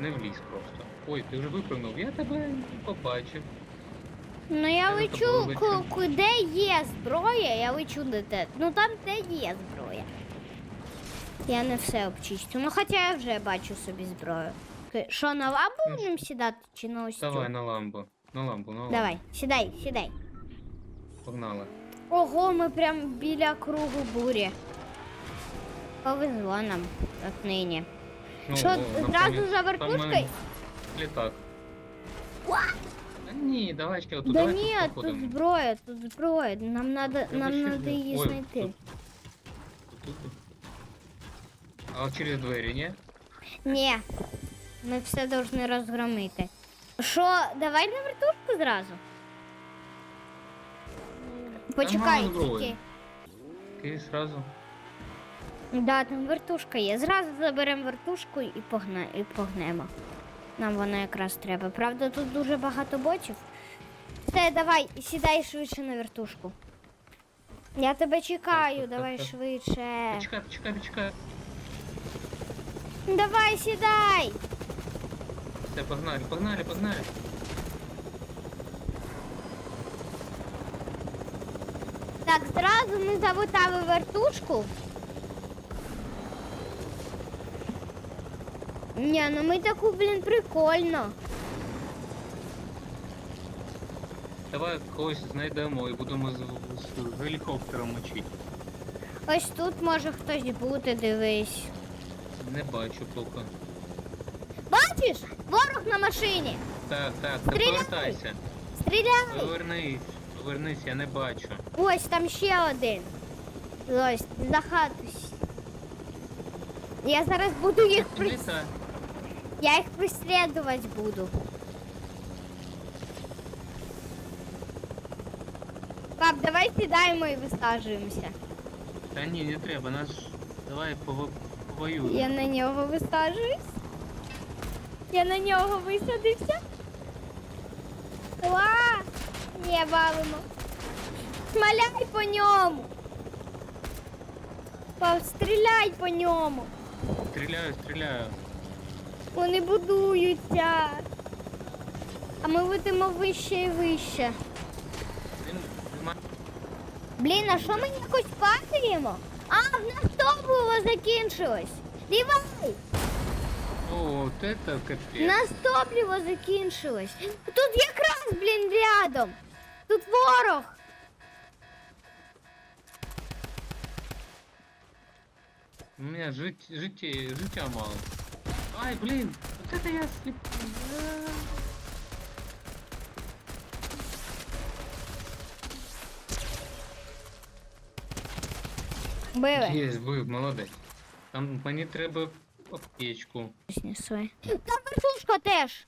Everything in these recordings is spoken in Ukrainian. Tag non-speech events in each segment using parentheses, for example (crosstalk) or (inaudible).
Не вліз просто. Ой, ти вже випрыгнув, я тебе побачив. Ну я лечу, де є зброя, я лечу до те. Ну там, де є зброя. Я не все обчищу. Ну хоча я вже бачу собі зброю. Що, на ламбу будемо сідати чи на ось цю? Давай на ламбу. На ламбу, на ламбу. Давай, сідай, сідай. Погнали. Ого, ми прям біля кругу бурі. Повезло нам отнині. Ну, Що, о, зразу напевно, за вертушкою? там, е, Літак. Та ні, давай ще отут, Да давай ні, тут тут походимо. зброя, тут зброя. Нам надо, Я нам ще надо не- її Ой, знайти. тут- тут- тут. А через двері, ні? Ні, ми все повинні розгромити. Що, давай на вертушку зразу? Почекай, мало зброї. тільки. Ти сразу. Да, там вертушка є. Зразу заберемо вертушку і, погна... і погнемо. Нам вона якраз треба. Правда, тут дуже багато ботів. Все, давай, сідай швидше на вертушку. Я тебе чекаю, Так, так, давай так, так. швидше. Почекай, почекай, почекай. Давай, сідай! Все, погнали, погнали, погнали. Так, зразу ми завитали вертушку. Ні, ну ми таку, блін, прикольно. Давай когось знайдемо і будемо з, з, з гелікоптером мочити. Ось тут може хтось бути, дивись. Не бачу поки. Бачиш? Ворог на машині. Так, так, не Стріляй! повертайся. Стріляй! Повернись, повернись, я не бачу. Ось там ще один. Ось, за хату. Я зараз буду їх при... Я їх преслідувати буду. Пап, давай сідаємо і висаджуємося. Та ні, не треба, нас ж- давай пов- повоюємо. Я на нього висаджуюсь. Я на нього висадився. Ла! Не валимо. Смаляй по ньому. Пап, стріляй по ньому. Стріляю, стріляю. Вони будуються. А ми летимо вище і вище. Блін, а що ми якось падаємо? А, в нас топливо закінчилось. Дівай! О, от это У капець. нас топливо закінчилось. Тут якраз, блін, рядом. Тут ворог. У жить, життя, життя мало. Ай, блин, вот это я слеп... Били. Є, збив, молодець. Там мені треба аптечку. Снесли. Там вертушка теж.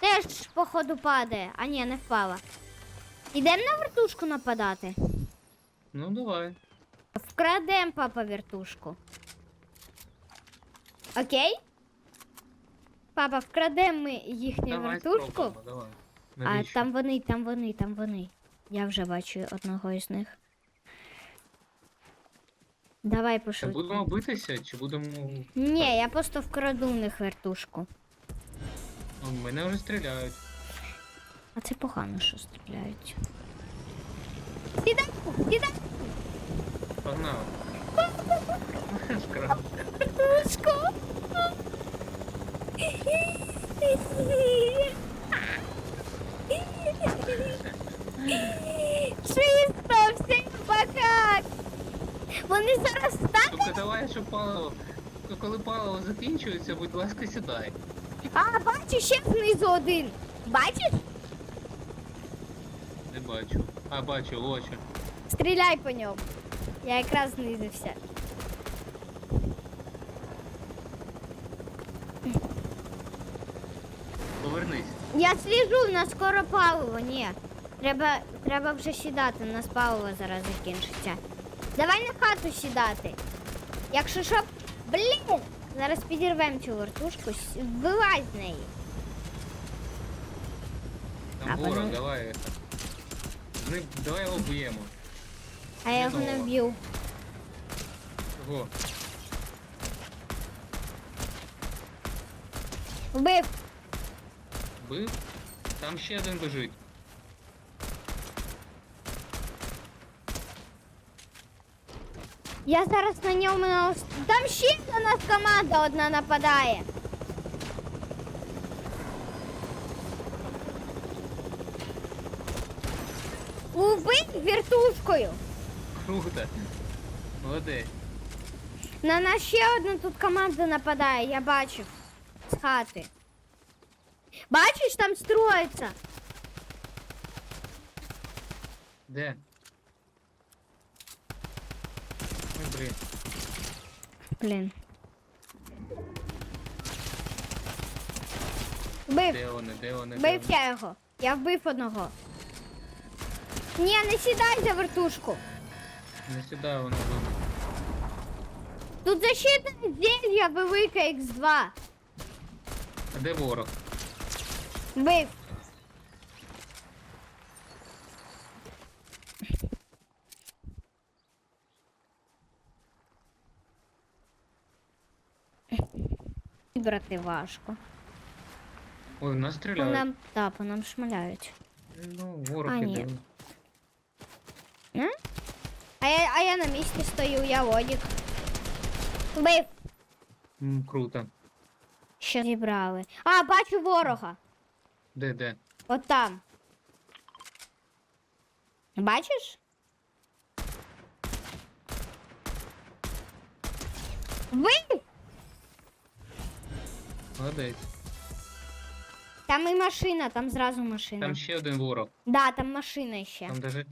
Теж, походу, падає. А ні, не впала. Ідемо на вертушку нападати. Ну давай. Вкрадем, папа, вертушку. Окей? Папа, вкрадем ми їхню давай вертушку. спробуємо, давай. А Навіщо? там вони, там вони, там вони. Я вже бачу одного із них. Давай Та пошли. будемо битися, чи будемо. Ні, я просто вкраду в них вертушку. Ну, мене вже стріляють. А це погано, що стріляють. Сідай, сідай, Погнали. (laughs) Скраб. Вертушку. Чисто, все пока. Вони зараз так. Тільки давай, щоб паливо. Коли паливо закінчується, будь ласка, сідай. А, бачу, ще знизу один. Бачиш? Не бачу. А, бачу, очі. Стріляй по ньому. Я якраз знизився. Повернись. Я сліжу, у нас скоро паливо, ні. Треба, треба вже сідати, у нас паливо зараз закінчиться. Давай на хату сідати. Якщо що. Блін! Зараз підірвемо цю вертушку, вилазь з неї. Там А, ворог, вони- давай. ним- давай його б'ємо. А я його не вб'ю. Го. Вбив. Бив? Там ще один біжить. Я зараз на ньому. на ос- Там ще на нас команда одна нападає. Убив віртушкою. Круто. Молодець. На нас ще одна тут команда нападає, я бачив. З хати. Бачиш, там строїться. Де? Ой, блін. Блін. Вбив. Де вони, де вони? де Вбив вони? я його. Я вбив одного. Ні, не сідай за вертушку. Не сюди вони будуть. Тут защита зелья велика Х2. А де ворог? Вбив. Брати важко. Ой, нас По стріляють. нам, та, по нам шмаляють. Ну, ворог А, ні. іде. А? Я, а я на місці стою, я лодік. Вбив. М, Круто. Що зібрали? А, бачу ворога. Де, де? От там. Бачиш? Вбив! Молодець. Там і машина, там зразу машина. Там ще один ворог. Да, там машина ще. Там даже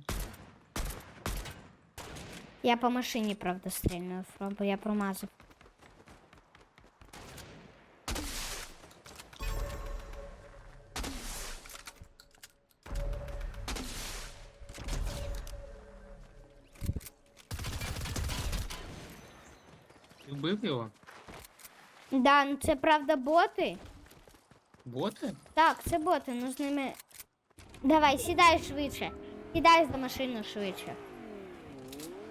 Я по машині, правда, стрільную, бо я промазав. Вбив його? Да, ну це правда боти. Боти? Так, це боти, ну з ними. Давай, сідай швидше. Сідай за машину швидше.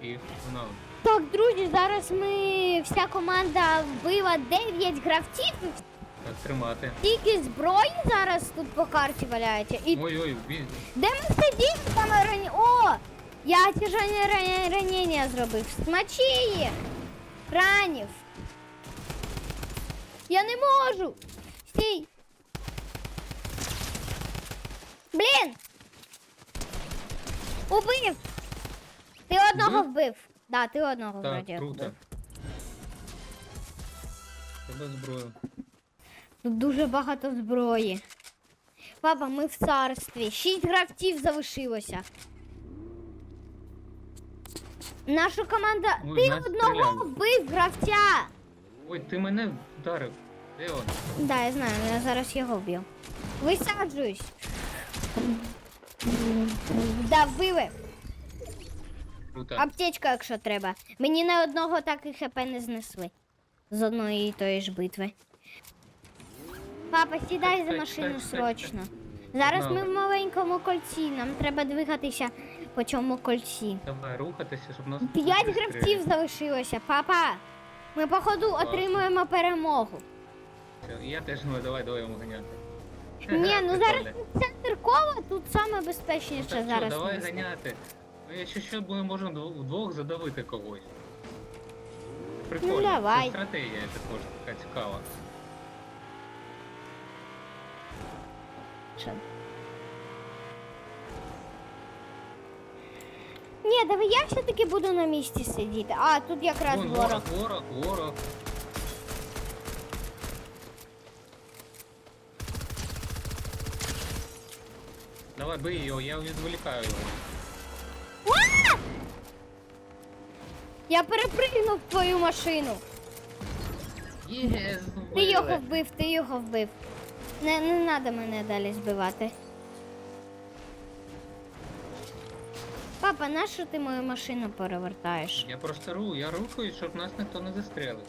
І погнали. Так, друзі, зараз ми вся команда вбила 9 гравців. Так, тримати. Тільки зброї зараз тут по карті валяється. І Ой-ой, бій. де ми сиділи там рані... О! Я тяжання ранення, зробив. Смачи їх! Ранів. Я не можу. Стій. Блін. Убив. Ти одного Вбив? вбив. Да, ти одного Так, вроді. круто. вбив. Тебе зброю. Тут дуже багато зброї. Папа, ми в царстві. Шість гравців залишилося. Наша команда. Ой, Ти нас одного стріляють. вбив гравця. Ой, ти мене вдарив. Де он? Да, я знаю, я зараз його вб'ю. Висаджуюсь. Да, вбили. Круто. Аптечка, якщо треба. Мені на одного так і хп не знесли. З одної і тої ж битви. Папа, сідай за машину срочно. Зараз ми в маленькому кольці. Нам треба двигатися по цьому кольці. Давай рухатися, щоб нас. П'ять гравців залишилося. Папа, ми походу отримуємо перемогу. Я теж ну, давай, давай йому ганяти. Ні, (laughs) ну зараз центр кола тут саме безпечніше Так що, зараз. давай місце. ганяти. Ну, якщо що, ми можемо вдвох задавити когось. Прикольно. Ну, давай. Це стратегія також така цікава. Що? Давай я все-таки буду на місці сидіти. А, тут якраз Вон, ворог. ворог, ворог, ворог. Давай, бий його, я відволікаю його. А! Я перепригнув твою машину. Є, Ти його вбив, ти його вбив. Не, не треба мене далі збивати. Папа, нащо ти мою машину перевертаєш? Я просто ру, я рухаюсь, щоб нас ніхто не застрелив.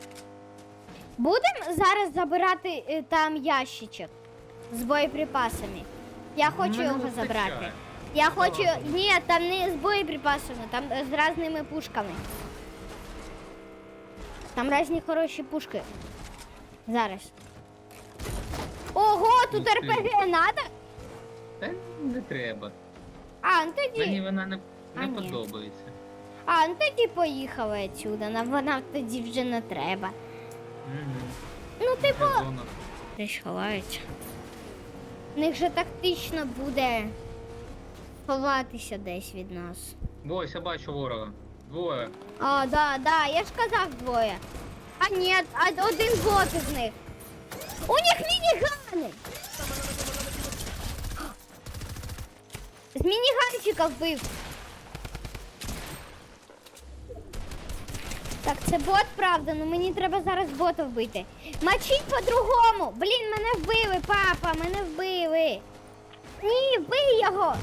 Будемо зараз забирати е, там ящичок з боєприпасами. Я хочу Мене його вистачає. забрати. Я хочу. Ладно. Ні, там не з боєприпасами, там е, з різними пушками. Там різні хороші пушки. Зараз. Ого, тут ти. РПГ надо? Та не треба. А, ну тоді. Мені вона не, не ні. подобається. А, ну тоді поїхали отсюда. Нам вона тоді вже не треба. Угу. Ну, типу, Зона. десь ховаються. В них же тактично буде ховатися десь від нас. Ось, я бачу ворога. Двоє. А, да, да, я ж казав двоє. А ні, а один бот із них. У них мінігани! З мініганчика вбив. Так, це бот, правда, ну мені треба зараз бота вбити. Мочіть по-другому. Блін, мене вбили, папа, мене вбили. Ні, вбий його.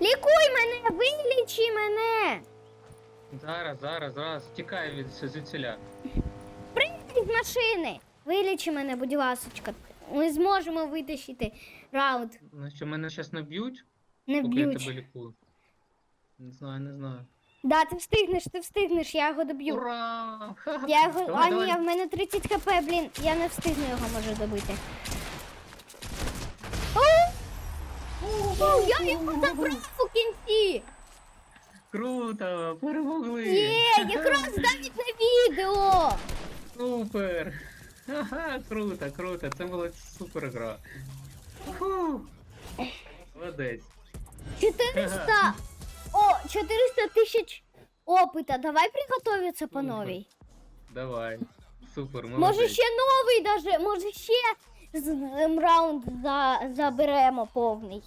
Лікуй мене, вилічи мене. Зараз, зараз, зараз. Тікай від звідсіля. Прийди з машини. Вилічи мене, будь ласочка. Ми зможемо витащити раунд. Ну що, мене зараз не б'ють, Не поки я тебе лікую. Не знаю, не знаю. Да, ти встигнеш, ти встигнеш, я його доб'ю. Ура! Я його. Давай, а давай. ні, в мене 30 хп, блін, я не встигну його може добити. О! О, я його забрав у кінці! Круто! Перемогли! Є, якраз навіть на відео! Супер! Ха-ха, круто, круто. Це була супер гра. Фу. Молодець. 400! О, 400 тисяч опыта. Давай приготовиться по новой. Давай. Супер, молодець. Може ще новий даже, може ще з- з- раунд за, заберемо повний.